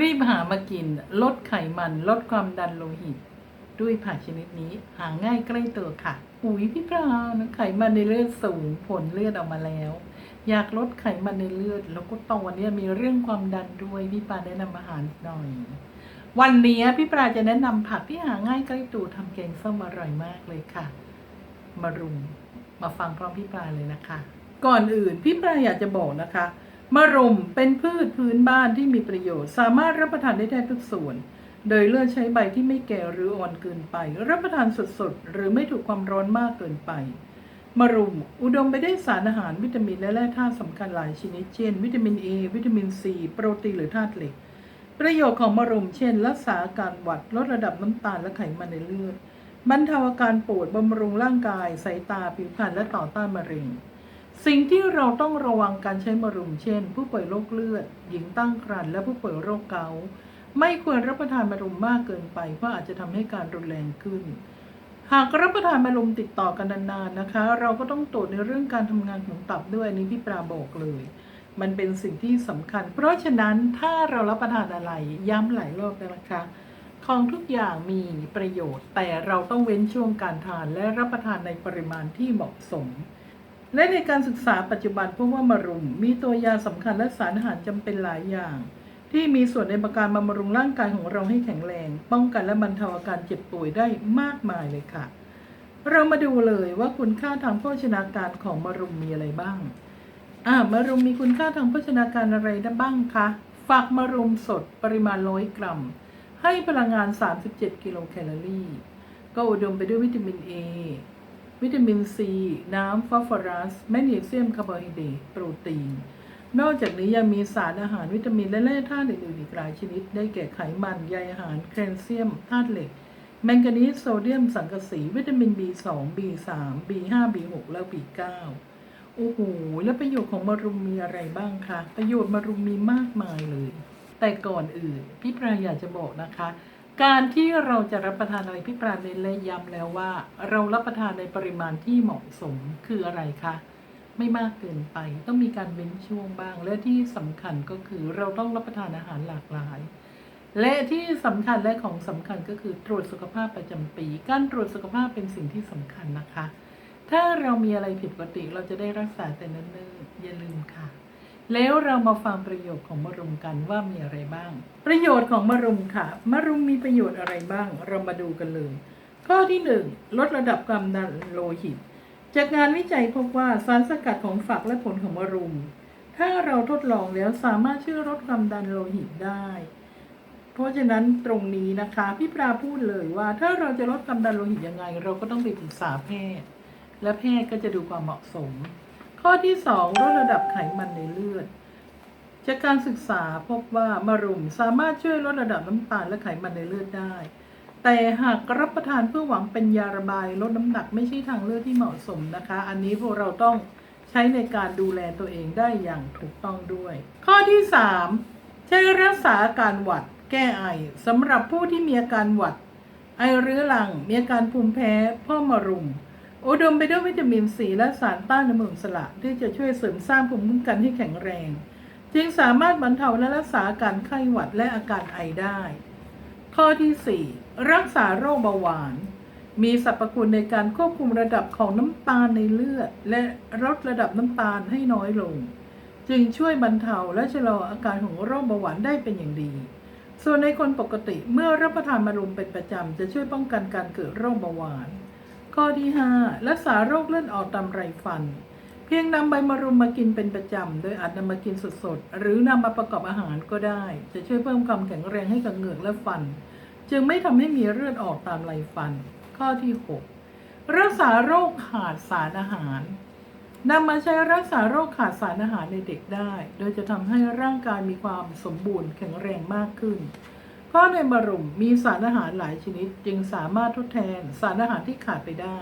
รีบหามากิน ลดไขมัน ลดความดันโลหิต ด้วยผักชนิดนี้หาง่ายใกล้ตัวค่ะอุ้ยพี่ปลานะไขมันในเลือดสูงผลเลือดออกมาแล้ว อยากลดไขมันในเลือด แล้วก็ตอนนี้มีเรื่องความดันด้วยพี่ปลาแนะนำอาหารหน่อย วันนี้พี่ปลาจะแนะนำผักที่หาง่ายใกล้ตัวทำแกงส้มอร่อยมากเลยค่ะ มารุมมาฟังพร้อมพี่ปลาเลยนะคะ ก่อนอื่นพี่ปลาอยากจะบอกนะคะ มะรุมเป็นพืชพื้นบ้านที่มีประโยชน์ สามารถรับประทานได้แทบทุกส่วน โดยเลือกใช้ใบที่ไม่แก่หรืออ่อนเกินไป รับประทานสดๆ หรือไม่ถูกความร้อนมากเกินไป มะรุมอุดมไปด้วยสารอาหารวิตามินและแร่ธาตุสำคัญหลายชนิดเช่น วิตามิน A วิตามิน C โปรตีนหรือธาตุเหล็ก ประโยชน์ของมะรุมเช่น รักษาอาการหวัดลดระดับน้ำตาลและไขมันในเลือดบรรเทาอาการปวดบำรุงร่างกายสายตาผิวพรรณและต่อต้านมะเร็ง สิ่งที่เราต้องระวังการใช้มะรุมเช่น ผู้ป่วยโรคเลือด หญิงตั้งครรภ์และผู้ป่วยโรคเกาต์ไม่ควรรับประทานมะรุมมากเกินไปเพราะอาจจะทำให้การรุนแรงขึ้น หากรับประทานมะรุมติดต่อกันนานๆนะคะ เราก็ต้องตรวจในเรื่องการทำงานของตับด้วยอันนี้พี่ปราบอกเลย มันเป็นสิ่งที่สำคัญ เพราะฉะนั้นถ้าเรารับประทานอะไรย้ำหลายรอบแล้วนะคะของทุกอย่างมีประโยชน์ แต่เราต้องเว้นช่วงการทานและรับประทานในปริมาณที่เหมาะสม และในการศึกษาปัจจุบันพบว่ามะรุม มีตัวยาสำคัญและสารอาหารจำเป็นหลายอย่าง ที่มีส่วนในการบำรุงร่างกายของเราให้แข็งแรง ป้องกันและบรรเทาอาการเจ็บป่วยได้มากมายเลยค่ะ เรามาดูเลยว่าคุณค่าทางโภชนาการของมะรุมมีอะไรบ้างอ่ามะรุมมีคุณค่าทางโภชนาการอะไรได้บ้างคะฝักมะรุมสดปริมาณร้อยกรัม ให้พลังงาน 37 กิโลแคลอรี่ ก็อุดมไปด้วยวิตามิน A วิตามิน C น้ำฟอสฟอรัส แมกนีเซียมคาร์โบไฮเดรตโปรตีน นอกจากนี้ยังมีสารอาหารวิตามินและแร่ธาตุอื่นๆอีกหลายชนิด ได้แก่ไขมันใยอาหารแคลเซียมธาตุเหล็ก แมงกานีสโซเดียมสังกะสี วิตามิน B2 B3 B5 B6 และ B9 โอ้โห แล้วประโยชน์ของมะรุมมีอะไรบ้างคะ ประโยชน์มะรุมมีมากมายเลย แต่ก่อนอื่น พี่ปราอยากจะบอกนะคะ การที่เราจะรับประทานอะไรพี่ปราเน้นและย้ำแล้วว่า เรารับประทานในปริมาณที่เหมาะสมคืออะไรคะไม่มากเกินไป ต้องมีการเว้นช่วงบ้าง และที่สำคัญก็คือเราต้องรับประทานอาหารหลากหลาย และที่สำคัญและของสำคัญก็คือตรวจสุขภาพประจำปี การตรวจสุขภาพเป็นสิ่งที่สำคัญนะคะ ถ้าเรามีอะไรผิดปกติเราจะได้รักษาแต่เนิ่นๆอย่าลืมค่ะ แล้วเรามาฟังประโยชน์ของมะรุมกันว่ามีอะไรบ้าง ประโยชน์ของมะรุมค่ะมะรุมมีประโยชน์อะไรบ้าง เรามาดูกันเลย ข้อที่หนึ่งลดระดับความดันโลหิต จากงานวิจัยพบว่าสารสกัดของฝักและผลของมะรุม ถ้าเราทดลองแล้วสามารถช่วยลดความดันโลหิตได้ เพราะฉะนั้นตรงนี้นะคะพี่ปราพูดเลยว่า ถ้าเราจะลดความดันโลหิตยังไง เราก็ต้องไปปรึกษาแพทย์ และแพทย์ก็จะดูความเหมาะสม ข้อที่ 2 ลดระดับไขมันในเลือด จากการศึกษาพบว่ามะรุมสามารถช่วยลดระดับน้ำตาลและไขมันในเลือดได้ แต่หากรับประทานเพื่อหวังเป็นยาระบายลดน้ำหนักไม่ใช่ทางเลือกที่เหมาะสมนะคะ อันนี้พวกเราต้องใช้ในการดูแลตัวเองได้อย่างถูกต้องด้วย ข้อที่ 3 ใช้รักษาอาการหวัดแก้ไอสำหรับผู้ที่มีอาการหวัด ไอเรื้อรังมีอาการภูมิแพ้เพ่อมะรุม อุดมไปด้วยวิตามินซีและสารต้านอนุมูลอิสระที่จะช่วยเสริมสร้างภูมิคุ้มกันให้แข็งแรง จึงสามารถบรรเทาและรักษาอาการไข้หวัดและอาการไอได้ ข้อที่ 4 รักษาโรคเบาหวาน มีสรรพคุณในการควบคุมระดับของน้ำตาลในเลือด และลดระดับน้ำตาลให้น้อยลง จึงช่วยบรรเทาและชะลออาการของโรคเบาหวานได้เป็นอย่างดี ส่วนในคนปกติเมื่อรับประทานมะรุมเป็นประจำจะช่วยป้องกันการเกิดโรคเบาหวาน ข้อที่ 5 รักษาโรคเลือดออกตามไรฟัน เพียงนำใบมะรุมมากินเป็นประจำ โดยอาจนำมากินสดๆ หรือนำมาประกอบอาหารก็ได้ จะช่วยเพิ่มความแข็งแรงให้กับเหงือกและฟัน จึงไม่ทำให้มีเลือดออกตามไรฟัน ข้อที่ 6 รักษาโรคขาดสารอาหารนำมาใช้รักษาโรคขาดสารอาหารในเด็กได้ โดยจะทำให้ร่างกายมีความสมบูรณ์แข็งแรงมากขึ้น เพราะในมะรุมมีสารอาหารหลายชนิดจึงสามารถทดแทนสารอาหารที่ขาดไปได้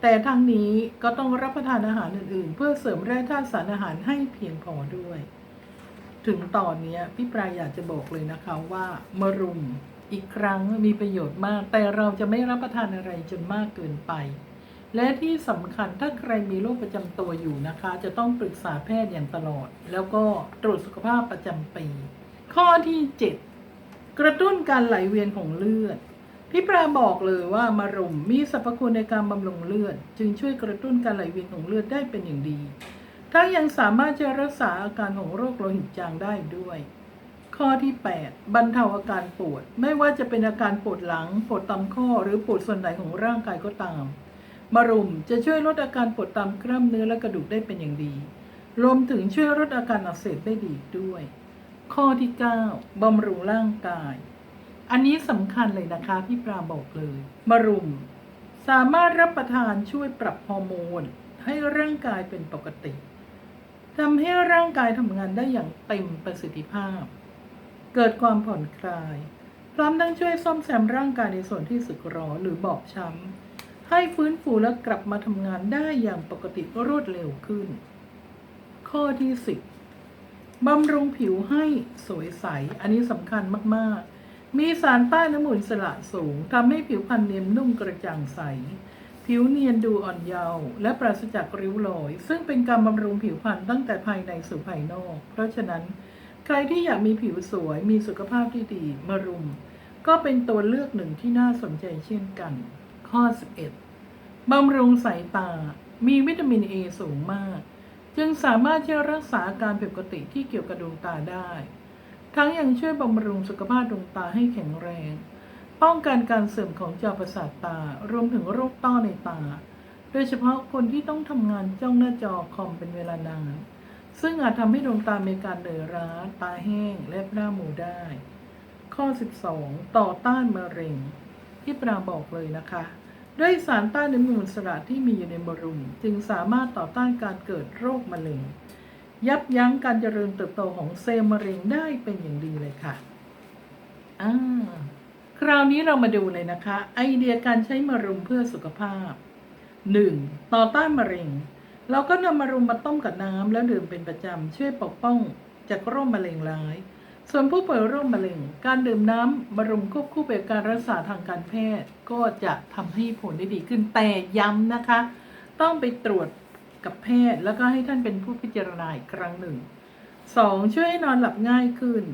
แต่ทั้งนี้ก็ต้องรับประทานอาหารอื่นๆ เพื่อเสริมแร่ธาตุสารอาหารให้เพียงพอด้วย ถึงตอนนี้พี่ปรายอยากจะบอกเลยนะคะว่ามะรุมอีกครั้งมีประโยชน์มาก แต่เราจะไม่รับประทานอะไรจนมากเกินไป และที่สำคัญถ้าใครมีโรคประจำตัวอยู่นะคะ จะต้องปรึกษาแพทย์อย่างตลอด แล้วก็ตรวจสุขภาพประจำปี ข้อที่ 7 กระตุ้นการไหลเวียนของเลือด พี่ปราบอกเลยว่ามะรุมมีสรรพคุณในการบำรุงเลือด จึงช่วยกระตุ้นการไหลเวียนของเลือดได้เป็นอย่างดี ทั้งยังสามารถจะรักษาอาการของโรคโลหิตจางได้ด้วย ข้อที่ 8 บรรเทาอาการปวด ไม่ว่าจะเป็นอาการปวดหลัง ปวดตามข้อ หรือปวดส่วนไหนของร่างกายก็ตามมะรุมจะช่วยลดอาการปวดตามกล้ามเนื้อและกระดูกได้เป็นอย่างดี รวมถึงช่วยลดอาการอักเสบได้ดีด้วย ข้อที่ 9บำรุงร่างกาย อันนี้สำคัญเลยนะคะ พี่ปราบอกเลยมะรุม สามารถรับประทานช่วยปรับฮอร์โมน ให้ร่างกายเป็นปกติทำให้ร่างกายทำงานได้อย่างเต็มประสิทธิภาพ เกิดความผ่อนคลาย พร้อมทั้งช่วยซ่อมแซมร่างกายในส่วนที่สึกหรอหรือบอบช้ำ ให้ฟื้นฟูและกลับมาทำงานได้อย่างปกติรวดเร็วขึ้น ข้อที่10 บำรุงผิวให้สวยใส อันนี้สำคัญมากๆ มีสารต้น้ำมูลสละสูงทำให้ผิวพรรณเนียนนุ่มกระจ่างใส ผิวเนียนดูอ่อนเยาว์และปราศจากริ้วรอย ซึ่งเป็นการบำรุงผิวพรรณตั้งแต่ภายในสู่ภายนอก เพราะฉะนั้น ใครที่อยากมีผิวสวย มีสุขภาพที่ดีมารุม ก็เป็นตัวเลือกหนึ่งที่น่าสนใจเช่นกัน ข้อ 11บำรุงสายตา มีวิตามินเอสูงมาก จึงสามารถที่จะรักษาการผิดปกติที่เกี่ยวกับดวงตาได้ ทั้งยังช่วยบำรุงสุขภาพดวงตาให้แข็งแรง ป้องกันการเสื่อมของจอประสาทตา รวมถึงโรคต้อในตา โดยเฉพาะคนที่ต้องทำงานจ้องหน้าจอคอมเป็นเวลานาน ซึ่งอาจทำให้ดวงตามีการเหนื่อยล้าตาแห้ง และหน้ามูได้ ข้อ 12 ต่อต้านมะเร็ง ที่ปราบอกเลยนะคะ ด้วยสารต้านอนุมูลอิสระที่มีอยู่ในมะรุม จึงสามารถต่อต้านการเกิดโรคมะเร็ง ยับยั้งการเจริญเติบโตของเซลล์มะเร็งได้เป็นอย่างดีเลยค่ะอ่าคราวนี้เรามาดูเลยนะคะ ไอเดียการใช้มะรุมเพื่อสุขภาพ 1. ต่อต้านมะเร็ง เราก็นำมะรุมมาต้มกับน้ำแล้วดื่มเป็นประจำช่วยปกป้องจากโรคมะเร็งร้าย ส่วนผู้ป่วยโรคมะเร็ง การดื่มน้ำมะรุมควบคู่ไปกับการรักษาทางการแพทย์ก็จะทำให้ผลได้ดีขึ้นแต่ย้ำนะคะ ต้องไปตรวจกับแพทย์แล้วก็ให้ท่านเป็นผู้พิจารณาอีกครั้งหนึ่ง 2. ช่วยให้นอนหลับง่ายขึ้น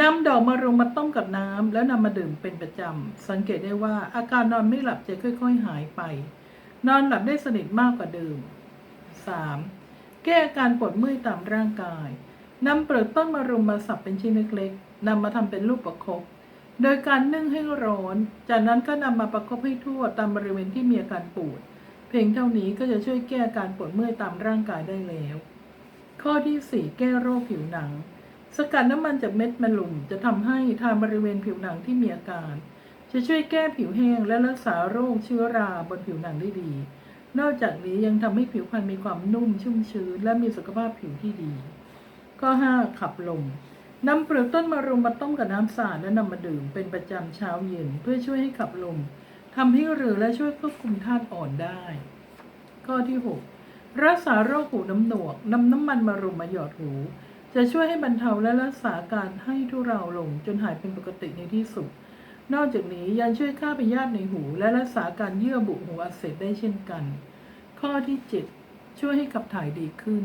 นำดอกมะรุมมาต้มกับน้ำแล้วนำมาดื่มเป็นประจำ สังเกตได้ว่าอาการนอนไม่หลับจะค่อยๆหายไป นอนหลับได้สนิทมากกว่าเดิม 3. แก้อาการปวดเมื่อยตามร่างกาย นำเปลือกต้นมะรุมมาสับเป็นชิ้นเล็กๆนำมาทำเป็นลูกประคบ โดยการนึ่งให้ร้อน จากนั้นก็นำมาประคบให้ทั่วตามบริเวณที่มีอาการปวด เพียงเท่านี้ก็จะช่วยแก้อาการปวดเมื่อยตามร่างกายได้แล้ว ข้อที่ 4 แก้โรคผิวหนัง สกัดน้ำมันจากเม็ดมะรุมจะทำให้ทางบริเวณผิวหนังที่มีอาการ จะช่วยแก้ผิวแห้งและรักษาโรคเชื้อราบนผิวหนังได้ดี นอกจากนี้ยังทำให้ผิวพรรณมีความนุ่มชุ่มชื้น และมีสุขภาพผิวที่ดี ข้อ 5 ขับลมนำเปลือกต้นมะรุมมาต้มกับน้ำสะอาดและนำมาดื่มเป็นประจำเช้าเย็นเพื่อช่วยให้ขับลมทำให้เรือและช่วยควบคุมธาตุอ่อนได้ ข้อที่ 6 รักษาโรคหูน้ำหนวกนำน้ำมันมะรุมมาหยอดหู จะช่วยให้บรรเทาและรักษาการให้ทุเราลงจนหายเป็นปกติในที่สุด นอกจากนี้ยังช่วยฆ่าพยาธิในหูและรักษาการเยื่อบุหูอักเสบได้เช่นกัน ข้อที่ 7 ช่วยให้ขับถ่ายดีขึ้น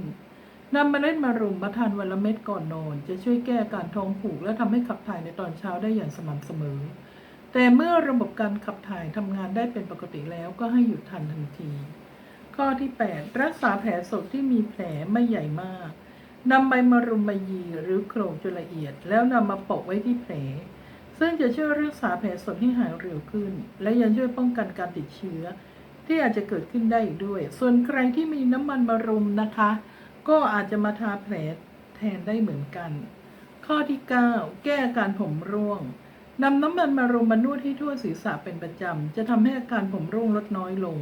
นำเมล็ดมะรุมมาทานวันละเม็ดก่อนนอน จะช่วยแก้อาการท้องผูกและทำให้ขับถ่ายในตอนเช้าได้อย่างสม่ำเสมอ แต่เมื่อระบบการขับถ่ายทำงานได้เป็นปกติแล้วก็ให้หยุดทานทันที ข้อที่ 8 รักษาแผลสดที่มีแผลไม่ใหญ่มากนำใบมะรุมมายีหรือโขลกจนละเอียด แล้วนำมาโปะไว้ที่แผล ซึ่งจะช่วยรักษาแผลสดให้หายเร็วขึ้น และยังช่วยป้องกันการติดเชื้อ ที่อาจจะเกิดขึ้นได้อีกด้วย ส่วนใครที่มีน้ำมันมะรุมนะคะ ก็อาจจะมาทาแผลแทนได้เหมือนกัน ข้อที่ 9 แก้อาการผมร่วงนำน้ำมันมะรุมมานวดให้ทั่วศีรษะเป็นประจำ จะทำให้อาการผมร่วงลดน้อยลง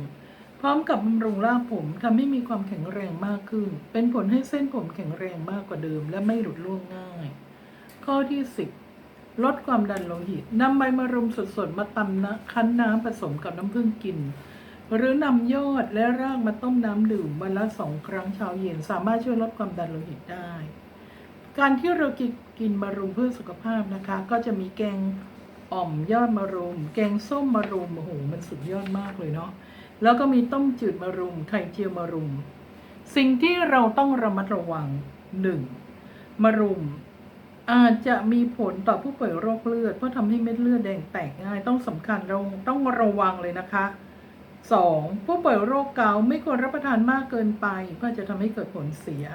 พร้อมกับบำรุงรากผมทำให้มีความแข็งแรงมากขึ้น เป็นผลให้เส้นผมแข็งแรงมากกว่าเดิม และไม่หลุดร่วงง่าย ข้อที่ 10 ลดความดันโลหิตนำใบมะรุมสดๆ มาตำนะคั้นน้ำผสมกับน้ำผึ้งกิน หรือนำยอดและรากมาต้มน้ำดื่มวันละสองครั้งเช้าเย็นสามารถช่วยลดความดันโลหิตได้ การที่เรากินกินมะรุมเพื่อสุขภาพนะคะ ก็จะมีแกงอ่อมยอดมะรุม แกงส้มมะรุมโอ้โหมันสุดยอดมากเลยเนาะแล้วก็มีต้มจืดมะรุมไข่เจียวมะรุม สิ่งที่เราต้องระมัดระวังหนึ่งมะรุมอาจจะมีผลต่อผู้ป่วยโรคเลือด เพราะทำให้เม็ดเลือดแดงแตกง่ายต้องสำคัญเราต้องระวังเลยนะคะ 2. ผู้ป่วยโรคเกาต์ไม่ควรรับประทานมากเกินไป เพราะจะทำให้เกิดผลเสีย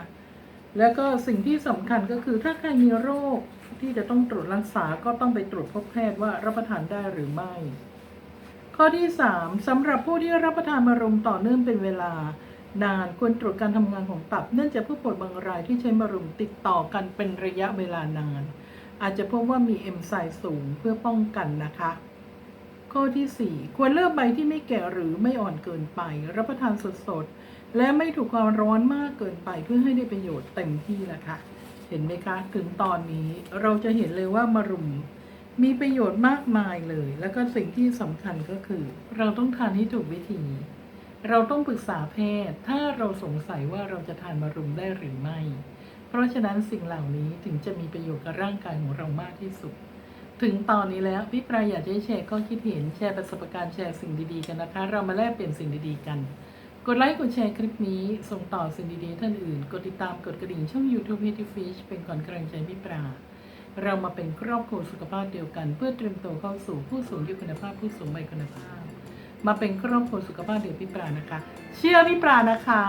แล้วก็สิ่งที่สำคัญก็คือถ้าใครมีโรคที่จะต้องตรวจรักษาก็ต้องไปตรวจพบแพทย์ว่ารับประทานได้หรือไม่ ข้อที่ 3สำหรับผู้ที่รับประทานมะรุมต่อเนื่องเป็นเวลานานควรตรวจการทำงานของตับ เนื่องจากผู้ป่วยบางรายที่ใช้มะรุมติดต่อกันเป็นระยะเวลานาน อาจจะพบว่ามีเอนไซม์สูงเพื่อป้องกันนะคะ ข้อที่ 4 ควรเลือกใบที่ไม่แก่หรือไม่อ่อนเกินไป รับประทานสดๆ และไม่ถูกความร้อนมากเกินไปเพื่อให้ได้ประโยชน์เต็มที่นะค่ะ เห็นไหมคะ ถึงตอนนี้เราจะเห็นเลยว่ามะรุมมีประโยชน์มากมายเลย แล้วก็สิ่งที่สำคัญก็คือ เราต้องทานให้ถูกวิธี เราต้องปรึกษาแพทย์ ถ้าเราสงสัยว่าเราจะทานมะรุมได้หรือไม่ เพราะฉะนั้นสิ่งเหล่านี้ถึงจะมีประโยชน์กับร่างกายของเรามากที่สุด ถึงตอนนี้แล้วพี่ปรายอยากจะแชร์ข้อคิดเห็นแชร์ประสบการณ์แชร์สิ่งดีๆกันนะคะ เรามาแลกเปลี่ยนสิ่งดีๆกัน กดไลค์กดแชร์คลิปนี้ ส่งต่อสิ่งดีๆท่านอื่น กดติดตามกดกระดิ่งช่อง YouTube h e a t y Fish เป็นก่อนกำลังใจพี่ปรา เรามาเป็นครอบครัวสุขภาพเดียวกัน เพื่อเตรียมตัวเข้าสู่ผู้สูงอายุคุณภาพผู้สูงวัยคุณภาพ มาเป็นครอบครัวสุขภาพเดียวพี่ปรานะคะ เชื่อพี่ปรานะคะ